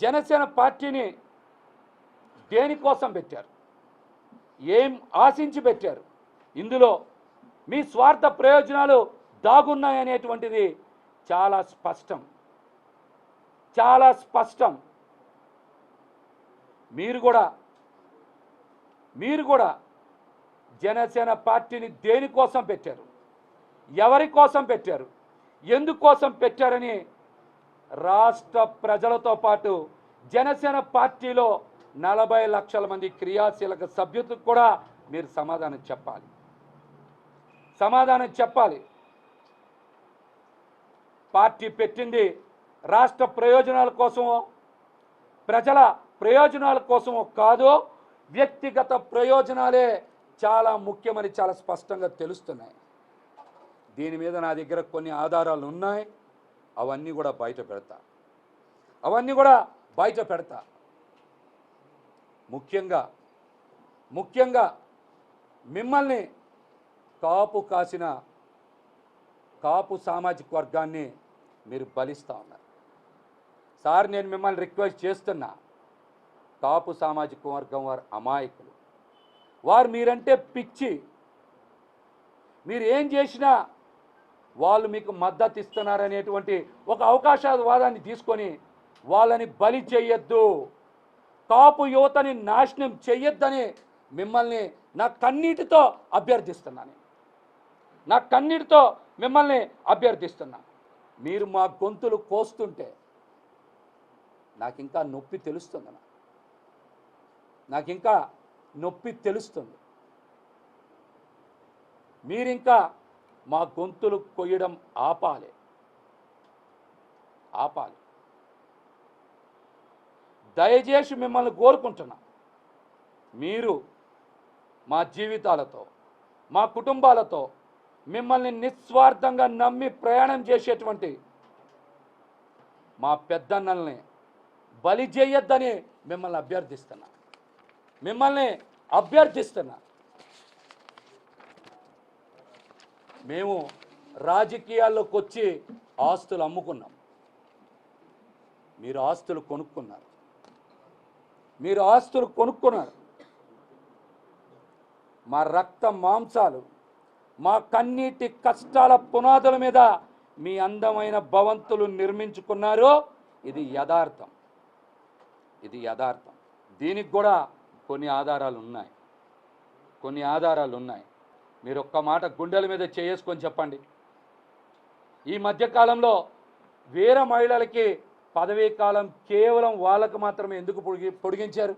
జనసేన పార్టీని దేనికోసం పెట్టారు? ఏం ఆశించి పెట్టారు? ఇందులో మీ స్వార్థ ప్రయోజనాలు దాగున్నాయనేటువంటిది చాలా స్పష్టం. చాలా స్పష్టం. మీరు కూడా మీరు కూడా జనసేన పార్టీని దేనికోసం పెట్టారు? ఎవరి కోసం పెట్టారు? ఎందుకోసం పెట్టారని రాష్ట్ర ప్రజలతో పాటు జనసేన పార్టీలో నలభై లక్షల మంది క్రియాశీలక సభ్యులకు కూడా మీరు సమాధానం చెప్పాలి. సమాధానం చెప్పాలి. పార్టీ పెట్టింది రాష్ట్ర ప్రయోజనాల కోసమో ప్రజల ప్రయోజనాల కోసమో కాదు వ్యక్తిగత ప్రయోజనాలే చాలా ముఖ్యమని చాలా స్పష్టంగా తెలుస్తున్నాయి. దీని మీద నా దగ్గర కొన్ని ఆధారాలు ఉన్నాయి. అవన్నీ కూడా బయట పెడతా. అవన్నీ కూడా బయట పెడతా. ముఖ్యంగా ముఖ్యంగా మిమ్మల్ని కాపు కాసిన కాపు సామాజిక వర్గాన్ని మీరు బలిస్తూ ఉన్నారు. సార్ నేను మిమ్మల్ని రిక్వెస్ట్ చేస్తున్నా. కాపు సామాజిక వర్గం వారు అమాయకులు. వారు మీరంటే పిచ్చి. మీరు ఏం చేసినా వాళ్ళు మీకు మద్దతు ఇస్తున్నారనేటువంటి ఒక అవకాశవాదాన్ని తీసుకొని వాళ్ళని బలి చేయొద్దు. కాపు యువతని నాశనం చెయ్యొద్దని మిమ్మల్ని నా కన్నీటితో అభ్యర్థిస్తున్నాను నా కన్నీటితో మిమ్మల్ని అభ్యర్థిస్తున్నా. మీరు మా గొంతులు కోస్తుంటే నాకు ఇంకా నొప్పి తెలుస్తుంది నాకు ఇంకా నొప్పి తెలుస్తుంది. మీరింకా మా గొంతులు కొయ్యడం ఆపాలి. ఆపాలి. దయచేసి మిమ్మల్ని కోరుకుంటున్నా. మీరు మా జీవితాలతో మా కుటుంబాలతో మిమ్మల్ని నిస్వార్థంగా నమ్మి ప్రయాణం చేసేటువంటి మా పెద్దన్నల్ని బలి చేయొద్దని మిమ్మల్ని అభ్యర్థిస్తున్నా. మిమ్మల్ని అభ్యర్థిస్తున్నా. మేము రాజకీయాల్లోకి వచ్చి ఆస్తులు అమ్ముకున్నాం. మీరు ఆస్తులు కొనుక్కున్నారు. మీరు ఆస్తులు కొనుక్కున్నారు. మా రక్త మాంసాలు మా కన్నీటి కష్టాల పునాదుల మీద మీ అందమైన భవంతులు నిర్మించుకున్నారు ఇది యథార్థం. ఇది యథార్థం. దీనికి కూడా కొన్ని ఆధారాలు ఉన్నాయి కొన్ని ఆధారాలు ఉన్నాయి మీరు ఒక్క మాట గుండెల మీద చేసుకొని చెప్పండి. ఈ మధ్యకాలంలో వేరే మహిళలకి పదవీ కాలం కేవలం వాళ్ళకు మాత్రమే ఎందుకు పొడిగి పొడిగించారు?